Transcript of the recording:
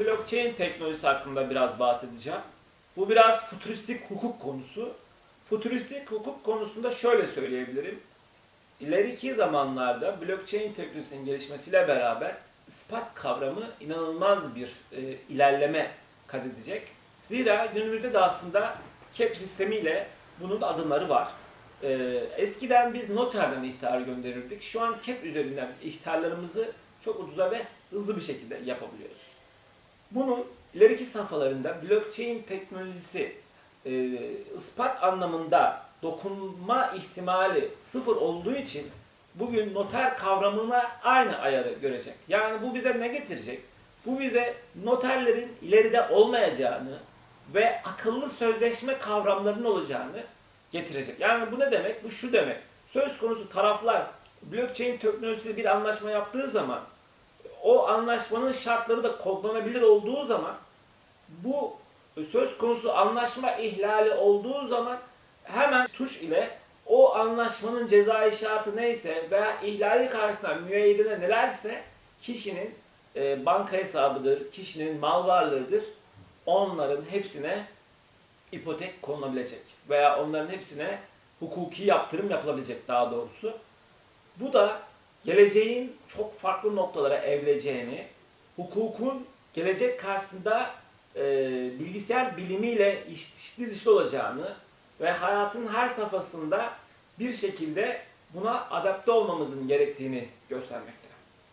blockchain teknolojisi hakkında biraz bahsedeceğim. Bu biraz futuristik hukuk konusu. Futuristik hukuk konusunda şöyle söyleyebilirim. İleriki zamanlarda blockchain teknolojisinin gelişmesiyle beraber ispat kavramı inanılmaz bir e, ilerleme kat edecek. Zira günümüzde de aslında CAP sistemiyle bunun adımları var. E, eskiden biz noterden ihtar gönderirdik. Şu an CAP üzerinden ihtarlarımızı çok ucuza ve hızlı bir şekilde yapabiliyoruz. Bunun ileriki safhalarında blockchain teknolojisi e, ispat anlamında dokunma ihtimali sıfır olduğu için bugün noter kavramına aynı ayarı görecek. Yani bu bize ne getirecek? Bu bize noterlerin ileride olmayacağını ve akıllı sözleşme kavramlarının olacağını getirecek. Yani bu ne demek? Bu şu demek. Söz konusu taraflar blockchain teknolojisiyle bir anlaşma yaptığı zaman o anlaşmanın şartları da kodlanabilir olduğu zaman bu söz konusu anlaşma ihlali olduğu zaman hemen tuş ile o anlaşmanın cezai şartı neyse veya ihlali karşısında müeyyidene nelerse kişinin e, banka hesabıdır, kişinin mal varlığıdır. Onların hepsine ipotek konulabilecek veya onların hepsine hukuki yaptırım yapılabilecek daha doğrusu. Bu da geleceğin çok farklı noktalara evrileceğini, hukukun gelecek karşısında e, bilgisayar bilimiyle içli dışlı olacağını ve hayatın her safhasında bir şekilde buna adapte olmamızın gerektiğini göstermek.